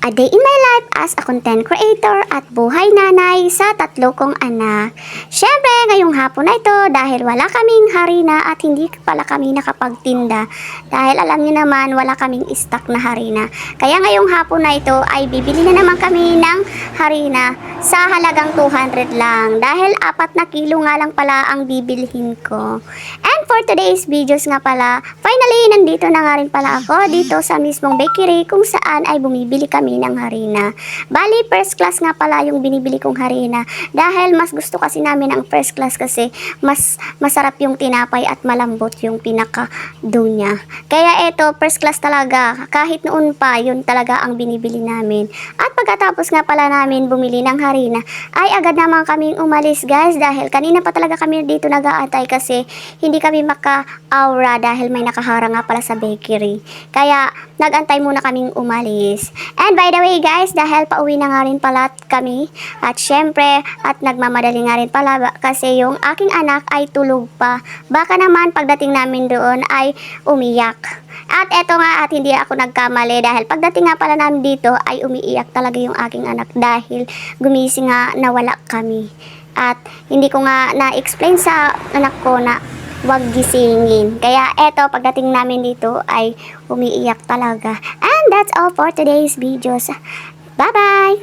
A day in my life as a content creator at buhay nanay sa tatlo kong anak. Siyempre, ngayong hapon na ito dahil wala kaming harina at hindi pala kami nakapagtinda. Dahil alam niyo naman, wala kaming stock na harina. Kaya ngayong hapon na ito ay bibili na naman kami ng harina sa halagang 200 lang. Dahil apat na kilo nga lang pala ang bibilhin ko. And for today's videos nga pala, finally, nandito na nga rin pala ako dito sa mismong bakery kung saan ay bumibili kami ng harina. Bali, first class nga pala yung binibili kong harina dahil mas gusto kasi namin ang first class kasi mas masarap yung tinapay at malambot yung pinaka dough niya. Kaya eto, first class talaga. Kahit noon pa, yun talaga ang binibili namin. At pagkatapos nga pala namin bumili ng harina, ay agad naman kaming umalis guys dahil kanina pa talaga kami dito nag-aantay kasi hindi kami maka-aura dahil may nakaharang nga pala sa bakery. Kaya nag-antay muna kaming umalis. And by the way guys, dahil pauwi na nga rin pala kami at syempre at nagmamadali nga rin pala kasi yung aking anak ay tulog pa. Baka naman pagdating namin doon ay umiyak. At eto nga at hindi ako nagkamali dahil pagdating nga pala namin dito ay umiiyak talaga yung aking anak dahil gumising nga nawala kami. At hindi ko nga na-explain sa anak ko na wag gisingin. Kaya eto pagdating namin dito ay umiiyak talaga. And that's all for today's videos. Bye-bye!